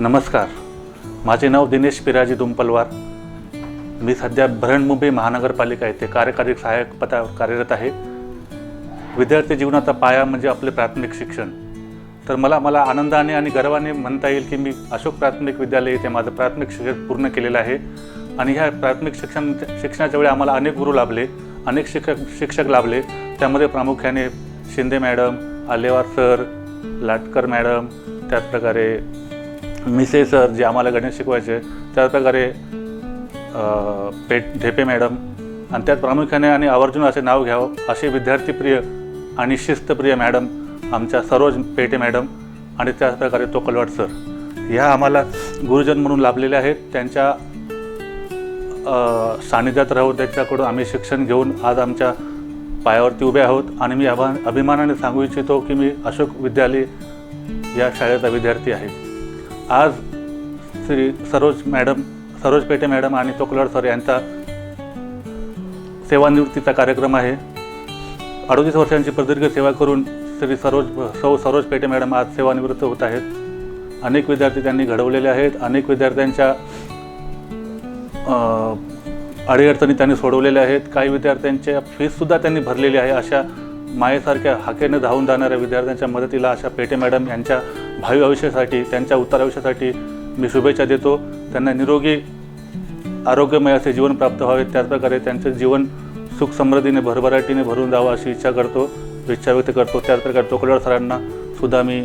नमस्कार. माझे नाव दिनेश पिराजी दुंपलवार मी सध्या भरण मुंबई महानगरपालिका येथे कार्यकारी सहाय्यक पदावर कार्यरत आहे. विद्यार्थी जीवनाचा पाया म्हणजे आपले प्राथमिक शिक्षण. तर मला मला आनंदाने आणि गर्वाने म्हणता येईल की मी अशोक प्राथमिक विद्यालय येथे माझं प्राथमिक शिक्षण पूर्ण केलेलं आहे. आणि ह्या प्राथमिक शिक्षण शिक्षणाच्या वेळी आम्हाला अनेक गुरु लाभले अनेक शिक्षक शिक्षक लाभले. त्यामध्ये प्रामुख्याने Shinde madam Alewar sir Latkar madam त्याचप्रकारे मिसे सर जे आम्हाला गणित शिकवायचे त्याचप्रकारे पेट ढेपे मॅडम आणि त्यात प्रामुख्याने आणि आवर्जून असे नाव घ्यावं असे विद्यार्थीप्रिय आणि शिस्तप्रिय मॅडम आमच्या सरोज पेटे मॅडम आणि त्याचप्रकारे तोकलवाड सर. ह्या आम्हाला गुरुजन म्हणून लाभलेल्या आहेत. त्यांच्या सानिध्यात राहून त्यांच्याकडून आम्ही शिक्षण घेऊन आज आमच्या पायावरती उभे आहोत. आणि मी अभा अभिमानाने सांगू इच्छितो की मी अशोक विद्यालय या शाळेचा विद्यार्थी आहे. आज श्री सरोज मॅडम सरोज पेटे मॅडम आणि चोकलड सर यांचा सेवानिवृत्तीचा कार्यक्रम आहे. अडोतीस वर्षांची प्रदीर्घ सेवा करून श्री सरोज सौ सरोज पेटे मॅडम आज सेवानिवृत्त होत आहेत. अनेक विद्यार्थी त्यांनी घडवलेले आहेत. अनेक विद्यार्थ्यांच्या अडीअडचणी त्यांनी सोडवलेल्या आहेत. काही विद्यार्थ्यांच्या फीससुद्धा त्यांनी भरलेली आहे अशा मायेसारख्या हाकेने धावून जाणाऱ्या विद्यार्थ्यांच्या मदतीला अशा पेटे मॅडम यांच्या भावी आयुष्यासाठी त्यांच्या उत्तर आयुष्यासाठी मी शुभेच्छा देतो. त्यांना निरोगी आरोग्यमय असे जीवन प्राप्त व्हावे. त्याचप्रकारे त्यांचे जीवन सुख समृद्धीने भरभराटीने भरून जावं अशी इच्छा करतो इच्छा व्यक्त करतो. त्याचप्रकारे तोकलवाड सरांना सुद्धा मी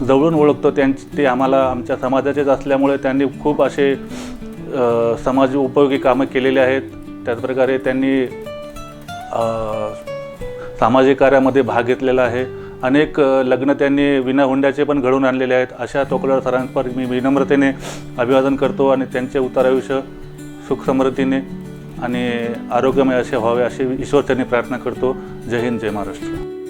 जवळून ओळखतो. त्यांचे ते आम्हाला आमच्या समाजाचेच असल्यामुळे त्यांनी खूप असे समाज उपयोगी कामं केलेले आहेत. त्याचप्रकारे त्यांनी सामाजिक कार्यामध्ये भाग घेतलेला आहे. अनेक लग्न त्यांनी विना हुंड्याचे पण घडवून आणलेले आहेत. अशा तोकलवाड सरांपर मी विनम्रतेने अभिवादन करतो आणि त्यांचे उत्तर आयुष्य आणि आरोग्यमय असे व्हावे अशी ईश्वरचरणी प्रार्थना करतो. जय हिंद जय महाराष्ट्र.